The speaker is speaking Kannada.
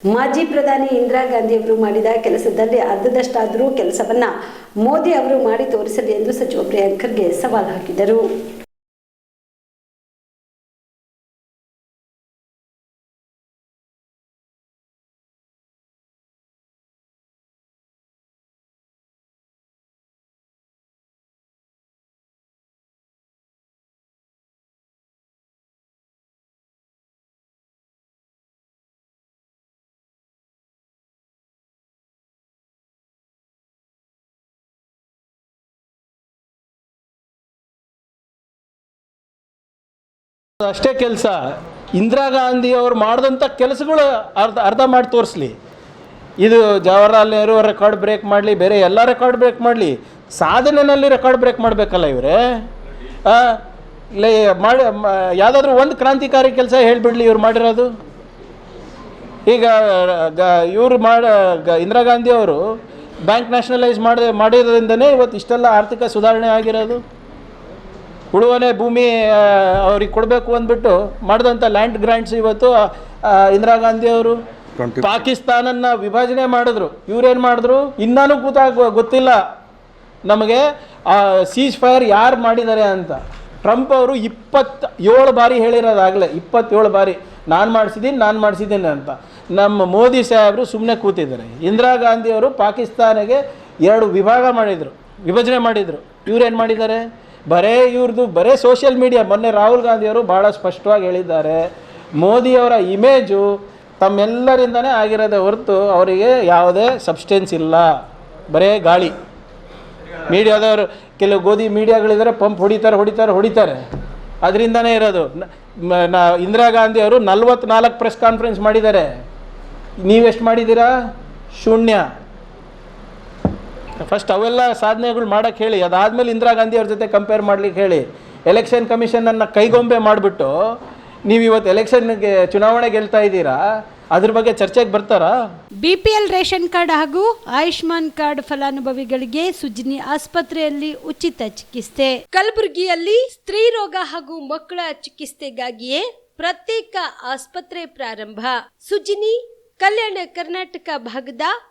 ಮಾಜಿ ಪ್ರಧಾನಿ ಇಂದಿರಾ ಗಾಂಧಿ ಅವರು ಮಾಡಿದ ಕೆಲಸದಲ್ಲಿ ಅರ್ಧದಷ್ಟಾದರೂ ಕೆಲಸವನ್ನ ಮೋದಿ ಅವರು ಮಾಡಿ ತೋರಿಸಲಿ ಎಂದು ಸಚಿವ ಪ್ರಿಯಾಂಕರ್ಗೆ ಸವಾಲು ಹಾಕಿದರು ಅಷ್ಟೇ ಕೆಲಸ. ಇಂದಿರಾ ಗಾಂಧಿ ಅವರು ಮಾಡಿದಂಥ ಕೆಲಸಗಳು ಅರ್ಧ ಅರ್ಧ ಮಾಡಿ ತೋರಿಸ್ಲಿ. ಇದು ಜವಾಹರ್ಲಾಲ್ ನೆಹರು ರೆಕಾರ್ಡ್ ಬ್ರೇಕ್ ಮಾಡಲಿ, ಬೇರೆ ಎಲ್ಲ ರೆಕಾರ್ಡ್ ಬ್ರೇಕ್ ಮಾಡಲಿ. ಸಾಧನೆಯಲ್ಲಿ ರೆಕಾರ್ಡ್ ಬ್ರೇಕ್ ಮಾಡಬೇಕಲ್ಲ ಇವರೇ? ಲೇ, ಮಾಡಿ ಯಾವುದಾದ್ರೂ ಒಂದು ಕ್ರಾಂತಿಕಾರಿ ಕೆಲಸ ಹೇಳಿಬಿಡ್ಲಿ ಇವ್ರು ಮಾಡಿರೋದು. ಈಗ ಇವರು ಮಾಡ ಇಂದಿರಾ ಗಾಂಧಿ ಅವರು ಬ್ಯಾಂಕ್ ನ್ಯಾಷನಲೈಸ್ ಮಾಡಿ ಮಾಡಿರೋದ್ರಿಂದನೇ ಇವತ್ತು ಇಷ್ಟೆಲ್ಲ ಆರ್ಥಿಕ ಸುಧಾರಣೆ ಆಗಿರೋದು. ಉಳುವನೆ ಭೂಮಿ ಅವ್ರಿಗೆ ಕೊಡಬೇಕು ಅಂದ್ಬಿಟ್ಟು ಮಾಡಿದಂಥ ಲ್ಯಾಂಡ್ ಗ್ರ್ಯಾಂಟ್ಸ್ ಇವತ್ತು ಇಂದಿರಾ ಗಾಂಧಿ ಅವರು ಪಾಕಿಸ್ತಾನನ್ನ ವಿಭಜನೆ ಮಾಡಿದ್ರು. ಇವ್ರೇನು ಮಾಡಿದ್ರು? ಇನ್ನೂ ಕೂತಾಗ ಗೊತ್ತಿಲ್ಲ. ನಮಗೆ ಸೀಸ್ ಫೈರ್ ಯಾರು ಮಾಡಿದ್ದಾರೆ ಅಂತ. ಟ್ರಂಪ್ ಅವರು ಇಪ್ಪತ್ತೇಳು ಬಾರಿ ಹೇಳಿರೋದಾಗಲೇ ಇಪ್ಪತ್ತೇಳು ಬಾರಿ ನಾನು ಮಾಡಿಸಿದ್ದೀನಿ ನಾನು ಮಾಡಿಸಿದ್ದೀನಿ ಅಂತ. ನಮ್ಮ ಮೋದಿ ಸಾಹೇಬರು ಸುಮ್ಮನೆ ಕೂತಿದ್ದಾರೆ. ಇಂದಿರಾ ಗಾಂಧಿ ಅವರು ಪಾಕಿಸ್ತಾನಿಗೆ ಎರಡು ವಿಭಾಗ ಮಾಡಿದರು. ವಿಭಜನೆ ಮಾಡಿದರು. ಇವ್ರೇನು ಮಾಡಿದ್ದಾರೆ? ಬರೇ ಇವ್ರದ್ದು ಬರೇ ಸೋಷಿಯಲ್ ಮೀಡಿಯಾ ಮೊನ್ನೆ ರಾಹುಲ್ ಗಾಂಧಿಯವರು ಭಾಳ ಸ್ಪಷ್ಟವಾಗಿ ಹೇಳಿದ್ದಾರೆ. ಮೋದಿಯವರ ಇಮೇಜು ತಮ್ಮೆಲ್ಲರಿಂದನೇ ಆಗಿರೋದೇ ಹೊರತು ಅವರಿಗೆ ಯಾವುದೇ ಸಬ್ಸ್ಟೆನ್ಸ್ ಇಲ್ಲ. ಬರೇ ಗಾಳಿ. ಮೀಡಿಯಾದವರು ಕೆಲವು ಗೋಧಿ ಮೀಡಿಯಾಗಳಿದ್ದಾರೆ, ಪಂಪ್ ಹೊಡಿತಾರೆ ಹೊಡಿತಾರೆ ಹೊಡಿತಾರೆ. ಅದರಿಂದನೇ ಇರೋದು. ಇಂದಿರಾ ಗಾಂಧಿ ಅವರು ನಲ್ವತ್ನಾಲ್ಕು ಪ್ರೆಸ್ ಕಾನ್ಫರೆನ್ಸ್ ಮಾಡಿದ್ದಾರೆ. ನೀವೆಷ್ಟು ಮಾಡಿದ್ದೀರಾ? ಶೂನ್ಯ. ಫಸ್ಟ್ ಅವೆಲ್ಲ ಸಾಧನೆಗಳು ಮಾಡೋಕ್ಕೆ ಹೇಳಿ, ಅದಾದಮೇಲೆ ಇಂದಿರಾ ಗಾಂಧಿ ಅವ್ರ ಜೊತೆ ಕಂಪೇರ್ ಮಾಡ್ಲಿಕ್ಕೆ ಹೇಳಿ ಎಲೆಕ್ಷನ್ ಕಮಿಷನನ್ನು ಕೈಗೊಂಬೆ ಮಾಡಿಬಿಟ್ಟು, ನೀವು ಇವತ್ತು ಎಲೆಕ್ಷನ್ಗೆ ಚುನಾವಣೆ ಗೆಲ್ತಾ ಇದ್ದೀರಾ? ಅದ್ರ ಬಗ್ಗೆ ಚರ್ಚೆಗೆ ಬರ್ತಾರಾ? ಬಿಪಿಎಲ್ ರೇಷನ್ ಕಾರ್ಡ್ ಹಾಗೂ ಆಯುಷ್ಮಾನ್ ಕಾರ್ಡ್ ಫಲಾನುಭವಿಗಳಿಗೆ ಸುಜಿನಿ ಆಸ್ಪತ್ರೆಯಲ್ಲಿ ಉಚಿತ ಚಿಕಿತ್ಸೆ. ಕಲಬುರಗಿಯಲ್ಲಿ ಸ್ತ್ರೀ ರೋಗ ಹಾಗೂ ಮಕ್ಕಳ ಚಿಕಿತ್ಸೆಗಾಗಿಯೇ ಪ್ರತ್ಯೇಕ ಆಸ್ಪತ್ರೆ ಪ್ರಾರಂಭ. ಸುಜಿನಿ, ಕಲ್ಯಾಣ ಕರ್ನಾಟಕ ಭಾಗದ